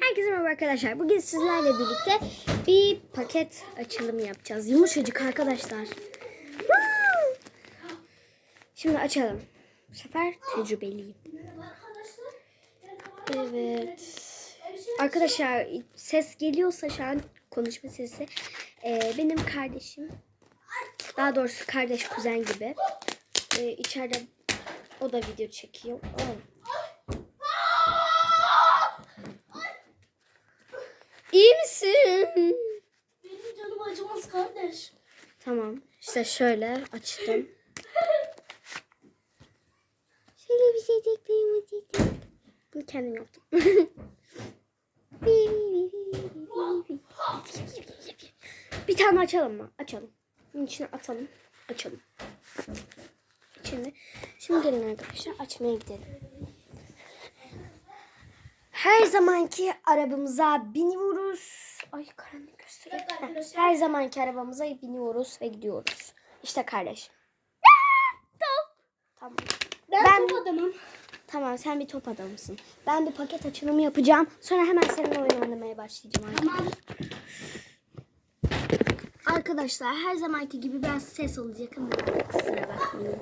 Herkese merhaba arkadaşlar. Bugün sizlerle birlikte bir paket açılımı yapacağız. Yumuşacık arkadaşlar. Şimdi açalım. Bu sefer tecrübeliyim. Evet. Arkadaşlar ses geliyorsa şu an konuşma sesi. Ee, benim kardeşim. Daha doğrusu kardeş kuzen gibi. Ee, içeride o da video çekiyor. Oh. İyi misin? Benim canım acımaz kardeş. Tamam. İşte şöyle açtım. Şöyle bir şey çektiğim Bunu kendim yaptım. bir tane açalım mı? Açalım. Bunun içine atalım. Açalım. İçine. Şimdi gelin arkadaşlar açmaya gidelim. Her zamanki arabamıza biniyoruz. Ay karanlık gösteriyor. Her zamanki arabamıza biniyoruz ve gidiyoruz. İşte kardeş. Tamam. Ben, Ben- top adamım. Tamam sen bir top adamısın. Ben bir paket açılımı yapacağım. Sonra hemen seninle oyun oynamaya başlayacağım. Tamam. Arkadaşlar her zamanki gibi biraz ses olacak ama kusura bakmayın.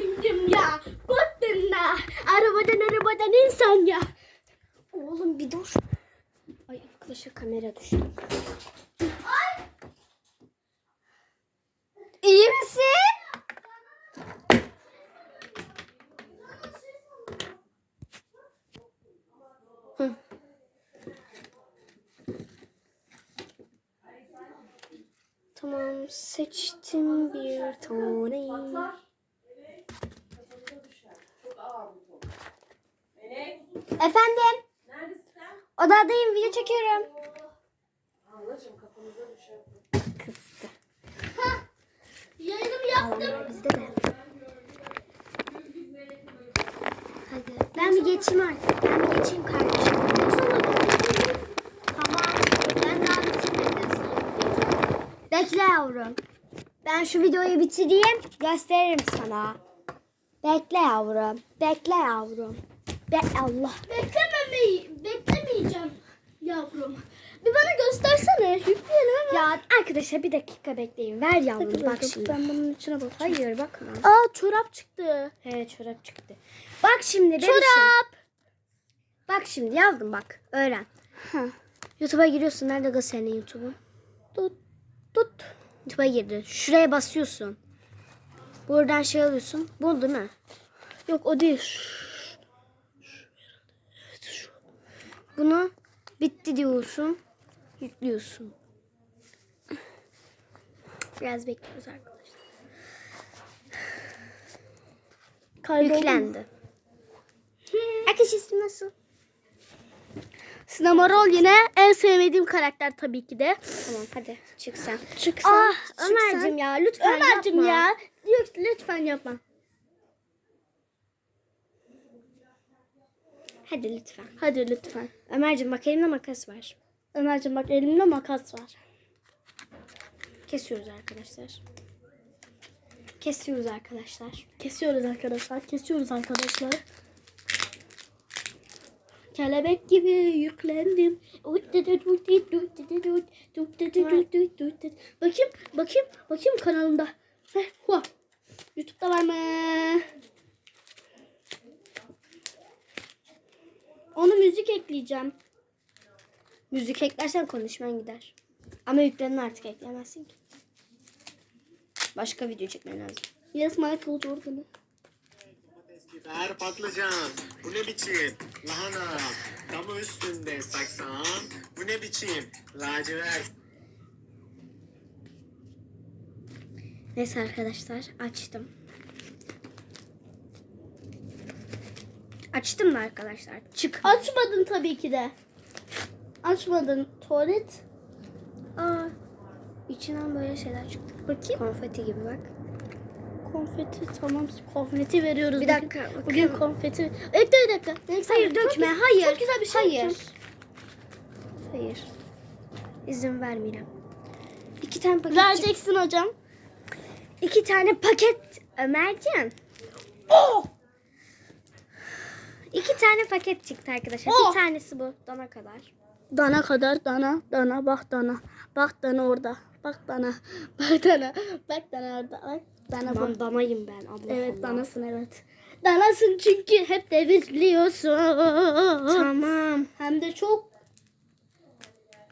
Bindim ya. Baktın da. Arabadan arabadan insan ya. Oğlum bir dur. Ay düştü. İyi misin? Hı. Tamam seçtim bir tane. Efendim? Odadayım video çekiyorum. Kızdı. Yayınımı yaptım. Bizde de. Hadi. Ben bir geçeyim artık. Ben bir geçeyim kardeşim. Tamam. Ben daha bitirmedim. Bekle yavrum. Ben şu videoyu bitireyim. Gösteririm sana. Bekle yavrum. Bekle yavrum. Be Allah. Beklememeyi, beklemeyeceğim yavrum. Bir bana göstersene. Yükleyelim hemen. Ya arkadaşlar bir dakika bekleyin. Ver yavrum bak şimdi. Ben bunun içine bak. Hayır bakma. Aa çorap çıktı. He çorap çıktı. Bak şimdi bebişim. Çorap. Bak şimdi yavrum bak. Öğren. Ha. YouTube'a giriyorsun. Nerede da senin YouTube'un? Tut. Tut. YouTube'a girdin. Şuraya basıyorsun. Buradan şey alıyorsun. Bu değil mi? Yok o değil. Bunu bitti diyorsun. Yüklüyorsun. Biraz bekliyoruz arkadaşlar. Kayboldu. Yüklendi. Arkadaş ismi nasıl? Sinema rol yine en sevmediğim karakter tabii ki de. Tamam hadi çık sen. Çık Ah çık Ömer'cim sen. ya lütfen Ömer'cim yapma. ya. Yok, lütfen yapma. Hadi lütfen. Hadi lütfen. Ömer'cim bak elimde makas var. Ömer'cim bak elimde makas var. Kesiyoruz arkadaşlar. Kesiyoruz arkadaşlar. Kesiyoruz arkadaşlar. Kesiyoruz arkadaşlar. Kelebek gibi yüklendim. Bakayım, bakayım, bakayım kanalımda. Heh, hua. YouTube'da var mı? Onu müzik ekleyeceğim. Müzik eklersen konuşman gider. Ama yüklerini artık eklemezsin ki. Başka video çekmen lazım. Yes Michael Jordan'ı. Biber patlıcan. Bu ne biçim? Lahana. Kamu üstünde saksan. Bu ne biçim? Lacivert. Neyse arkadaşlar açtım. Açtım mı arkadaşlar? Çık. Açmadın tabii ki de. Açmadın. Tuvalet. Aa, içinden böyle şeyler çıktı. Bakayım. Konfeti gibi bak. Konfeti tamam. Konfeti veriyoruz. Bir bugün. dakika, Bugün bakalım. konfeti. Bekle bir dakika. Neyse, Hayır dökme. güzel- Hayır. Çok güzel bir şey Hayır. yapacağım. Hayır. İzin vermeyeceğim. İki tane paket. Vereceksin hocam. İki tane paket Ömercan. Oh! İki tane paket çıktı arkadaşlar. Oh! Bir tanesi bu dana kadar. Dana kadar dana, dana bak dana. Bak dana orada. Bak dana. Bak dana. Bak dana orada. Bak dana. Tamam danayım ben abla. Evet Allah. danasın evet. Danasın çünkü hep devirliyorsun. Tamam. Hem de çok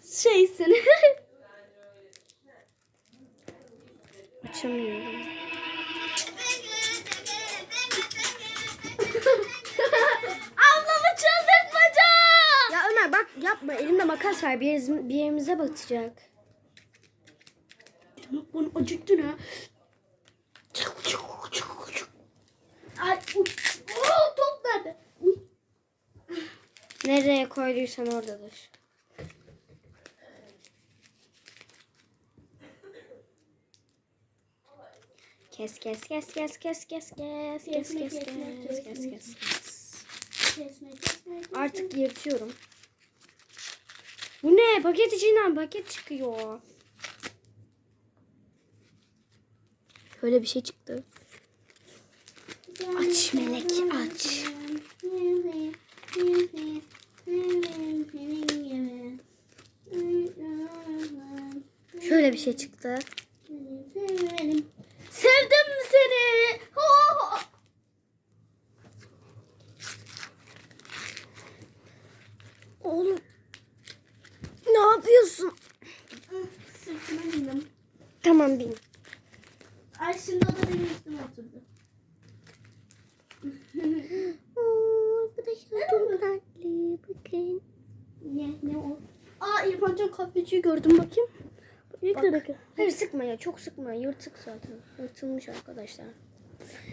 şeysin. Açamıyorum. Makas var. Bir, yerimiz- bir yerimize batacak. Bunu acıktın ha. Ay, uy. Oo, top nerede? Uy. Nereye koyduysan oradadır. Kes kes kes kes kes kes kes kes kes kes kes kes kes. Artık yırtıyorum. Bu ne? Paket içinden paket çıkıyor. Şöyle bir şey çıktı. Aç melek, aç. Şöyle bir şey çıktı. Yapıyorsun? Sırtıma bindim. Tamam bin. Ay şimdi o da benim üstüme oturdu. Arkadaşlar çok tatlı. Bakın. Ne, ne o? Aa İrfancan kahveciyi gördüm bakayım. Bir dakika. Hayır sıkma ya çok sıkma. Yırtık zaten. Yırtılmış arkadaşlar.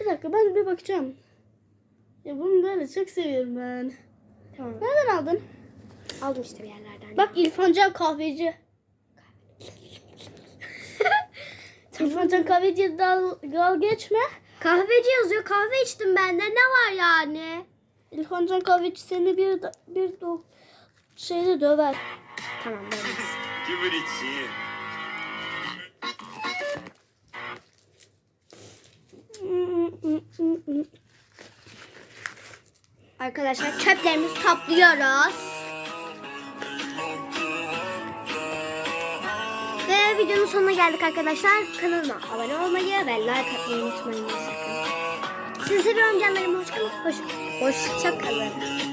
Bir dakika ben bir bakacağım. Ya bunu böyle çok seviyorum ben. Tamam. Nereden aldın? Aldım işte bir yerlerden. Bak İrfancan kahveci. İrfancan kahveciye dal, dal geçme. Kahveci yazıyor. Kahve içtim ben de. Ne var yani? İrfancan kahveci seni bir bir do şeyle döver. Tamam. Kübür için. Arkadaşlar çöplerimizi topluyoruz. Videonun sonuna geldik arkadaşlar. Kanalıma abone olmayı ve like atmayı unutmayın sakın. Sizi seviyorum canlarım. Hoşçakalın. Hoş, hoşça kalın.